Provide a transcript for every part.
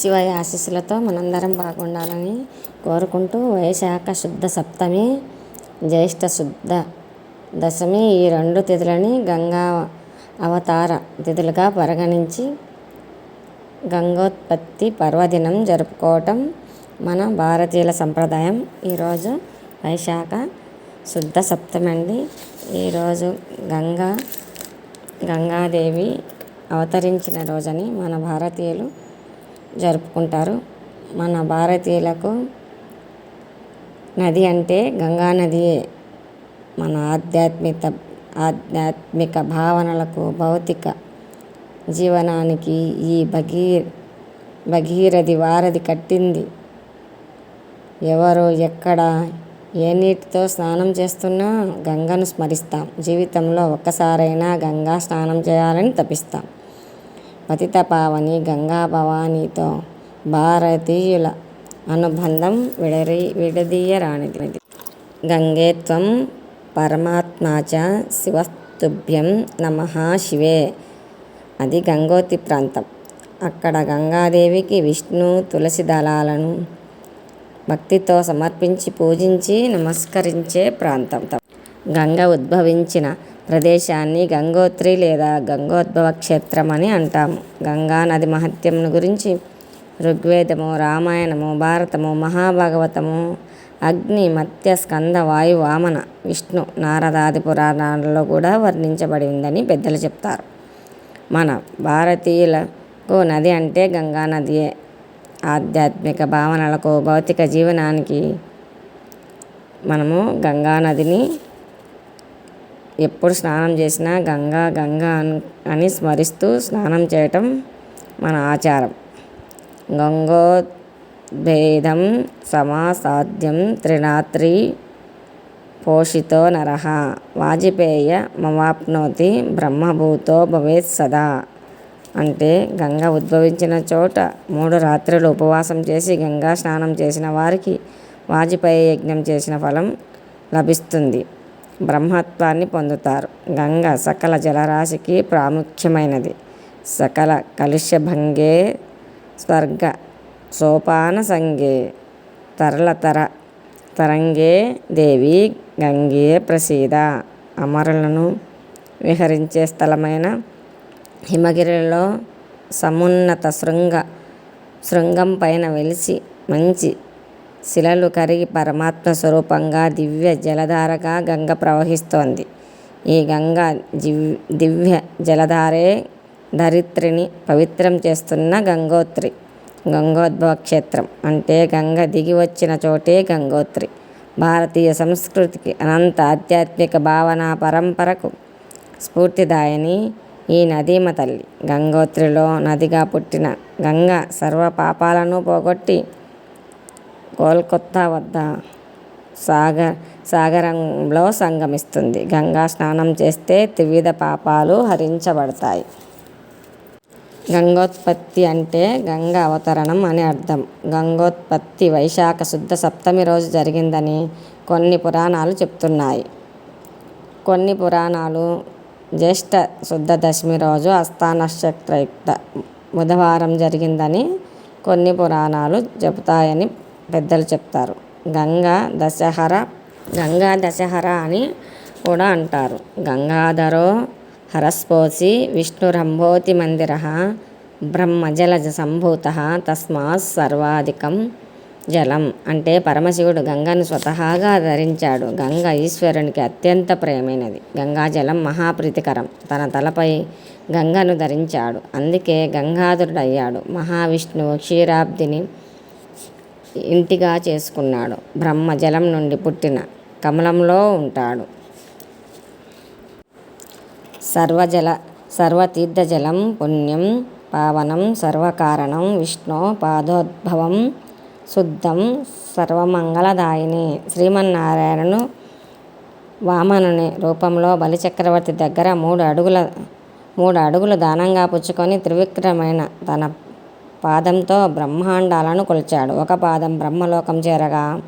శివయ్య ఆశీస్సులతో మనందరం బాగుండాలని కోరుకుంటూ వైశాఖ శుద్ధ సప్తమి జ్యేష్ఠ శుద్ధ దశమి ఈ రెండు తిథులని గంగా అవతార తిథులుగా పరిగణించి గంగోత్పత్తి పర్వదినం జరుపుకోవటం మన భారతీయుల సంప్రదాయం. ఈరోజు వైశాఖ శుద్ధ సప్తమి అండి ఈరోజు గంగా గంగాదేవి అవతరించిన రోజని మన భారతీయులు జరుపుకుంటారు. మన భారతీయులకు నది అంటే గంగా నదియే మన ఆధ్యాత్మిక ఆధ్యాత్మిక భావనలకు భౌతిక జీవనానికి ఈ భగీ భగీరథి వారధి కట్టింది. ఎవరు ఎక్కడ ఏ నీటితో స్నానం చేస్తున్నా గంగను స్మరిస్తాం. జీవితంలో ఒక్కసారైనా గంగా స్నానం చేయాలని తపిస్తాం. పతిత పావని గంగా భవానీతో భారతీయుల అనుబంధం విడరి విడదీయరానిది. గంగే త్వం పరమాత్మాచ శివస్తుభ్యం నమ శివే అది గంగోతి ప్రాంతం. అక్కడ గంగాదేవికి విష్ణు తులసి దళాలను భక్తితో సమర్పించి పూజించి నమస్కరించే ప్రాంతం. గంగ ఉద్భవించిన ప్రదేశాన్ని గంగోత్రి లేదా గంగోద్భవ క్షేత్రం అని అంటాము. గంగా నది మహత్యంను గురించి ఋగ్వేదము రామాయణము భారతము మహాభాగవతము అగ్ని మత్య స్కంద వాయు వామన విష్ణు నారదాది పురాణాలలో కూడా వర్ణించబడి ఉందని పెద్దలు చెప్తారు. మన భారతీయులకు నది అంటే గంగా నదియే. ఆధ్యాత్మిక భావనలకు భౌతిక జీవనానికి మనము గంగా నదిని ఎప్పుడు స్నానం చేసినా గంగా గంగా అని స్మరిస్తూ స్నానం చేయటం మన ఆచారం. గంగోద్భేదం సమాసాధ్యం త్రినాత్రి పోషితో నరహ వాజపేయ మవాప్నోతి బ్రహ్మభూతో భవేత్ సదా అంటే గంగ ఉద్భవించిన చోట మూడు రాత్రులు ఉపవాసం చేసి గంగా స్నానం చేసిన వారికి వాజపేయ యజ్ఞం చేసిన ఫలం లభిస్తుంది. బ్రహ్మత్వాన్ని పొందుతారు. గంగ సకల జలరాశికి ప్రాముఖ్యమైనది. సకల కలుష్యభంగే స్వర్గ సోపాన సంగే తరలతర తరంగే దేవి గంగే ప్రసీద. అమరులను విహరించే స్థలమైన హిమగిరిలో సమున్నత శృంగ శృంగం పైన వెలిసి మంచి శిలలు కరిగి పరమాత్మ స్వరూపంగా దివ్య జలధారగా గంగ ప్రవహిస్తోంది. ఈ గంగ దివ్య జలధారే ధరిత్రిని పవిత్రం చేస్తున్న గంగోత్రి గంగోద్భవ క్షేత్రం. అంటే గంగ దిగి వచ్చిన చోటే గంగోత్రి. భారతీయ సంస్కృతికి అనంత ఆధ్యాత్మిక భావన పరంపరకు స్ఫూర్తిదాయని ఈ నదీమ తల్లి. గంగోత్రిలో నదిగా పుట్టిన గంగ సర్వ పాపాలను పోగొట్టి కోల్కత్తా వద్ద సాగర్ సాగరంలో సంగమిస్తుంది. గంగా స్నానం చేస్తే త్రివిధ పాపాలు హరించబడతాయి. గంగోత్పత్తి అంటే గంగ అవతరణం అని అర్థం. గంగోత్పత్తి వైశాఖ శుద్ధ సప్తమి రోజు జరిగిందని కొన్ని పురాణాలు చెప్తున్నాయి. కొన్ని పురాణాలు జ్యేష్ఠ శుద్ధ దశమి రోజు హస్తా బుధవారం జరిగిందని కొన్ని పురాణాలు చెబుతాయని పెద్దలు చెప్తారు. గంగా దశహర గంగా దశహర అని కూడా అంటారు. గంగాధరో హరస్పోసి విష్ణురంభోతి మందిర బ్రహ్మజలజ సంభూత తస్మాత్ సర్వాధికం జలం అంటే పరమశివుడు గంగను స్వతహాగా ధరించాడు. గంగ ఈశ్వరునికి అత్యంత ప్రేమైనది. గంగాజలం మహాప్రీతికరం. తన తలపై గంగను ధరించాడు. అందుకే గంగాధరుడయ్యాడు. మహావిష్ణువు క్షీరాబ్దిని ఇంటిగా చేసుకున్నాడు. బ్రహ్మ జలం నుండి పుట్టిన కమలంలో ఉంటాడు. సర్వజల సర్వతీర్థజలం పుణ్యం పావనం సర్వకారణం విష్ణు పాదోద్భవం శుద్ధం సర్వమంగళదాయిని శ్రీమన్నారాయణను వామనుని రూపంలో బలిచక్రవర్తి దగ్గర మూడు అడుగుల మూడు అడుగులు దానంగా పుచ్చుకొని త్రివిక్రమైన తన పాదంతో బ్రహ్మాండాలను కొలిచాడు. ఒక పాదం బ్రహ్మలోకం చేరగా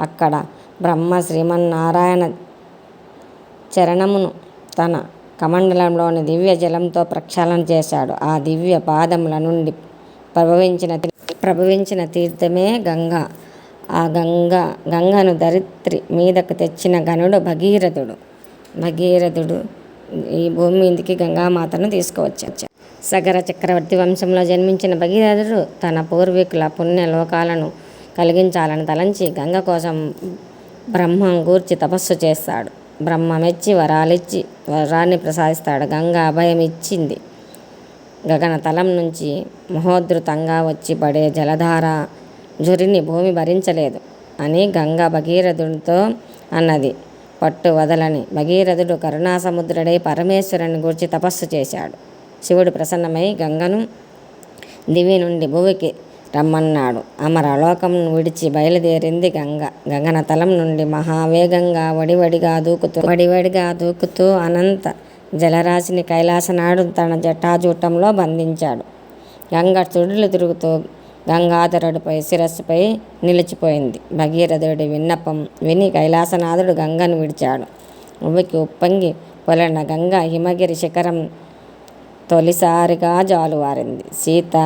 అక్కడ బ్రహ్మ శ్రీమన్నారాయణ చరణమును తన కమండలంలోని దివ్య జలంతో ప్రక్షాళన చేశాడు. ఆ దివ్య పాదముల నుండి ప్రభవించిన ప్రభవించిన తీర్థమే గంగ. ఆ గంగ గంగను ధరిత్రి మీదకు తెచ్చిన గనుడు భగీరథుడు. భగీరథుడు ఈ భూమి మీదకి గంగామాతను తీసుకువచ్చాడు. సగర చక్రవర్తి వంశంలో జన్మించిన భగీరథుడు తన పూర్వీకుల పుణ్యలోకాలను కలిగించాలని తలంచి గంగ కోసం బ్రహ్మం గూర్చి తపస్సు చేస్తాడు. బ్రహ్మ మెచ్చి వరాలిచ్చి వరాన్ని ప్రసాదిస్తాడు. గంగ అభయం ఇచ్చింది గగన తలం నుంచి మహోద్ధృతంగా వచ్చి పడే జలధార జురిని భూమి భరించలేదు అని గంగ భగీరథుడితో అన్నది. పట్టు వదలని భగీరథుడు కరుణాసముద్రుడై పరమేశ్వరుని గురించి తపస్సు చేశాడు. శివుడు ప్రసన్నమై గంగను దివి నుండి భూమికి రమ్మన్నాడు. అమరలోకం విడిచి బయలుదేరింది గంగ. గగన తలం నుండి మహావేగంగా వడివడిగా దూకుతూ వడివడిగా దూకుతూ అనంత జలరాశిని కైలాసనాడు తన జటాజూటంలో బంధించాడు. గంగ చుడులు తిరుగుతూ గంగాధరుడిపై శిరస్సుపై నిలిచిపోయింది. భగీరథుడి విన్నపం విని కైలాసనాథుడు గంగను విడిచాడు. ఉవ్వికి ఉప్పొంగి పొలన గంగ హిమగిరి శిఖరం తొలిసారిగా జాలువారింది. సీత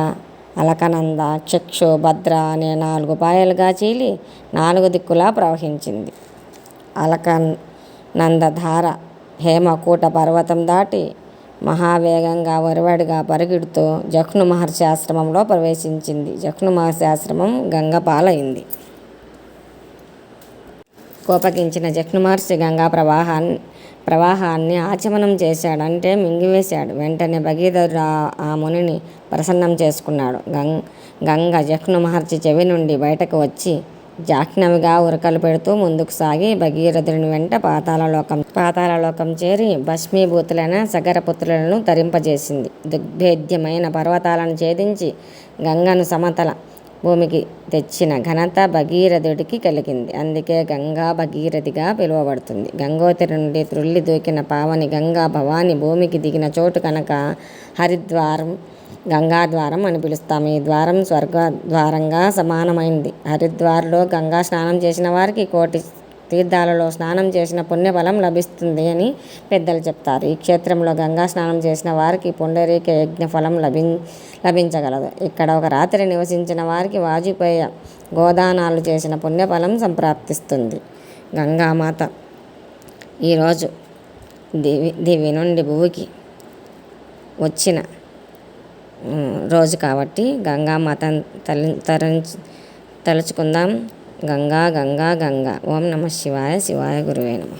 అలకనంద చక్షు భద్ర అనే నాలుగు పాయలుగా చీలి నాలుగు దిక్కులా ప్రవహించింది. అలకనందధార హేమకూట పర్వతం దాటి మహావేగంగా ఒరవడిగా పరిగెడుతూ జఖ్ను మహర్షి ఆశ్రమంలో ప్రవేశించింది. జఖ్ను మహర్షి ఆశ్రమం గంగపాలైంది. కోపగించిన జఖ్ను మహర్షి గంగా ప్రవాహాన్ని ప్రవాహాన్ని ఆచమనం చేశాడు. అంటే మింగివేశాడు. వెంటనే భగీరథుడు ఆ మునిని ప్రసన్నం చేసుకున్నాడు. గంగ గంగ జఖ్ను మహర్షి చెవి నుండి బయటకు వచ్చి జాహ్నవిగా ఉరకలు పెడుతూ ముందుకు సాగి భగీరథుని వెంట పాతాళలోకం పాతాళలోకం చేరి భస్మీభూతులైన సగరపుత్రులను తరింపజేసింది. దుగ్భేద్యమైన పర్వతాలను ఛేదించి గంగను సమతల భూమికి తెచ్చిన ఘనత భగీరథుడికి కలిగింది. అందుకే గంగా భగీరథిగా పిలువబడుతుంది. గంగోత్రి నుండి త్రుల్లి దూకిన పావని గంగా భవాని భూమికి దిగిన చోటు కనుక హరిద్వారం గంగాద్వారం అని పిలుస్తాము ఈ ద్వారం స్వర్గ ద్వారంగా సమానమైంది. హరిద్వార్లో గంగా స్నానం చేసిన వారికి కోటి తీర్థాలలో స్నానం చేసిన పుణ్యఫలం లభిస్తుంది అని పెద్దలు చెప్తారు. ఈ క్షేత్రంలో గంగా స్నానం చేసిన వారికి పుండరీక యజ్ఞ ఫలం లభి లభించగలదు. ఇక్కడ ఒక రాత్రి నివసించిన వారికి వాజుపేయ గోదానాలు చేసిన పుణ్యఫలం సంప్రాప్తిస్తుంది. గంగామాత ఈరోజు దివి దివి నుండి భూమికి వచ్చిన రోజు కాబట్టి గంగామాత తలి తరించి తలుచుకుందాం. గంగా గంగా గంగా. ఓం నమ శివాయ శివాయ గురువే నమ.